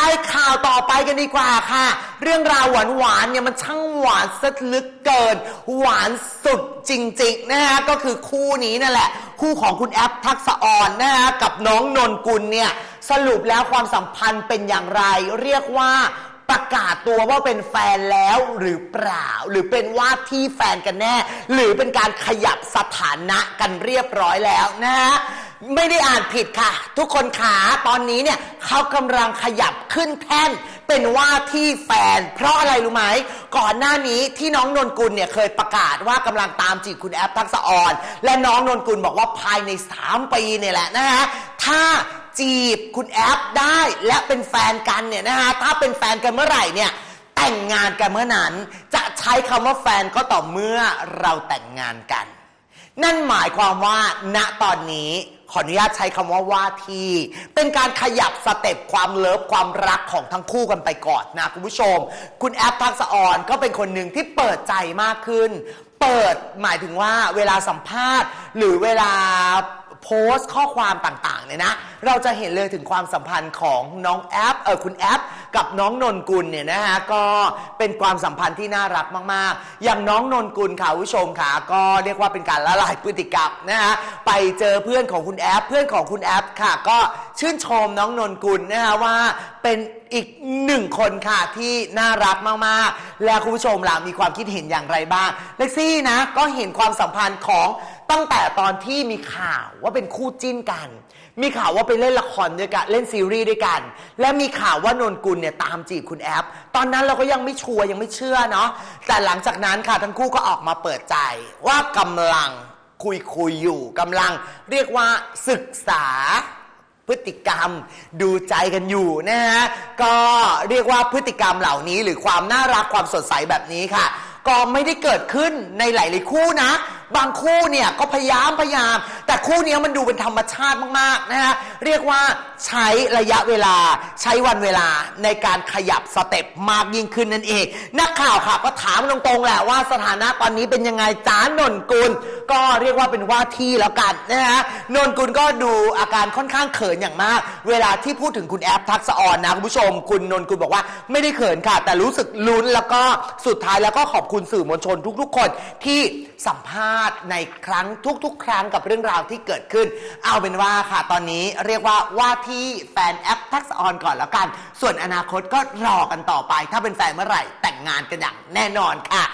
ไปข่าวต่อไปกันดีกว่าค่ะ เรื่องราวหวานๆเนี่ยมันช่างหวานสักลึกเกิน หวานสุดจริงๆนะฮะก็คือคู่นี้นั่นแหละ คู่ของคุณแอปทักษะออนนะฮะกับน้องนนกุลเนี่ยสรุปแล้วความสัมพันธ์เป็นอย่างไร เรียกว่าประกาศตัวว่าเป็นแฟนแล้วหรือเปล่า หรือเป็นว่าที่แฟนกันแน่ หรือเป็นการขยับสถานะกันเรียบร้อยแล้วนะฮะ ไม่ได้อ่านผิดค่ะ ทุกคนขาตอนนี้เนี่ยเขากำลังขยับขึ้นแท่น เป็นว่าที่แฟน เพราะอะไรรู้ไหมก่อนหน้านี้ที่น้องนนกุลเนี่ยเคยประกาศว่ากำลังตามจีบคุณแอปทักษะออน และน้องนนกุลบอกว่าภายใน 3 ปีเนี่ยแหละนะฮะถ้าจีบคุณแอปได้และเป็นแฟนกันเนี่ยนะฮะถ้าเป็นแฟนกันเมื่อไหร่เนี่ยแต่งงานกันเมื่อนั้น จะใช้คำว่าแฟนก็ต่อเมื่อเราแต่งงานกัน นั่นหมายความว่าณตอนนี้ ขออนุญาตใช้คำว่าว่าที่ เป็นการขยับสเต็ปความเลิฟความรักของทั้งคู่กันไปก่อนนะคุณผู้ชม คุณแอปทักษะอ่อนก็เป็นคนหนึ่งที่เปิดใจมากขึ้น เปิดหมายถึงว่าเวลาสัมภาษณ์ หรือเวลา โพสต์ข้อความต่างๆเนี่ยนะ เราจะเห็นเลยถึงความสัมพันธ์ของน้องแอปเออคุณแอป กับน้องนนกุลเนี่ยนะฮะก็เป็นความสัมพันธ์ที่น่ารักมากๆ อย่างน้องนนกุลค่ะผู้ชมค่ะก็เรียกว่าเป็นการละลายพฤติกรรมนะฮะไปเจอเพื่อนของคุณแอป เพื่อนของคุณแอปค่ะ ก็ชื่นชมน้องนนกุลนะฮะว่าเป็นอีกหนึ่งคนค่ะที่น่ารักมากๆ และคุณผู้ชมล่ะมีความคิดเห็นอย่างไรบ้างเล็กซี่นะก็เห็นความสัมพันธ์ของ ตั้งแต่ตอนที่มีข่าวว่าเป็นคู่จิ้นกัน มีข่าวว่าไปเล่นละครด้วยกัน เล่นซีรีส์ด้วยกัน และมีข่าวว่านนกุลเนี่ยตามจีบคุณแอปตอนนั้นเราก็ยังไม่ชัวร์ยังไม่เชื่อเนาะ แต่หลังจากนั้นค่ะทั้งคู่ก็ออกมาเปิดใจ ว่ากำลังคุยคุยอยู่กำลังเรียกว่าศึกษาพฤติกรรมดูใจกันอยู่นะฮะ ก็เรียกว่าพฤติกรรมเหล่านี้หรือความน่ารักความสดใสแบบนี้ค่ะ ก็ไม่ได้เกิดขึ้นในหลายๆคู่นะ บางคู่เนี่ยก็พยายามพยายาม แต่คู่เนี้ยมันดูเป็นธรรมชาติมากๆนะฮะเรียกว่าใช้ระยะเวลาใช้วันเวลาในการขยับสเต็ปมากยิ่งขึ้นนั่นเอง นักข่าวค่ะก็ถามตรงๆแหละว่าสถานะตอนนี้เป็นยังไงจ้านนกุลก็เรียกว่าเป็นว่าที่แล้วกันนะฮะนนกุลก็ดูอาการค่อนข้างเขินอย่างมาก เวลาที่พูดถึงคุณแอปทักษอ่อนนะคุณผู้ชม คุณนนกุลบอกว่าไม่ได้เขินค่ะ แต่รู้สึกลุ้นแล้วก็สุดท้ายแล้วก็ขอบคุณสื่อมวลชนทุกๆคนที่สัมภาษณ์ในครั้งทุกๆ ครั้งกับเรื่องราวที่เกิดขึ้น เอาเป็นว่าค่ะตอนนี้เรียกว่าว่าที่แฟนแอปทักษออนก่อนแล้วกัน ส่วนอนาคตก็รอกันต่อไป ถ้าเป็นแฟนเมื่อไหร่แต่งงานกันอย่างแน่นอนค่ะ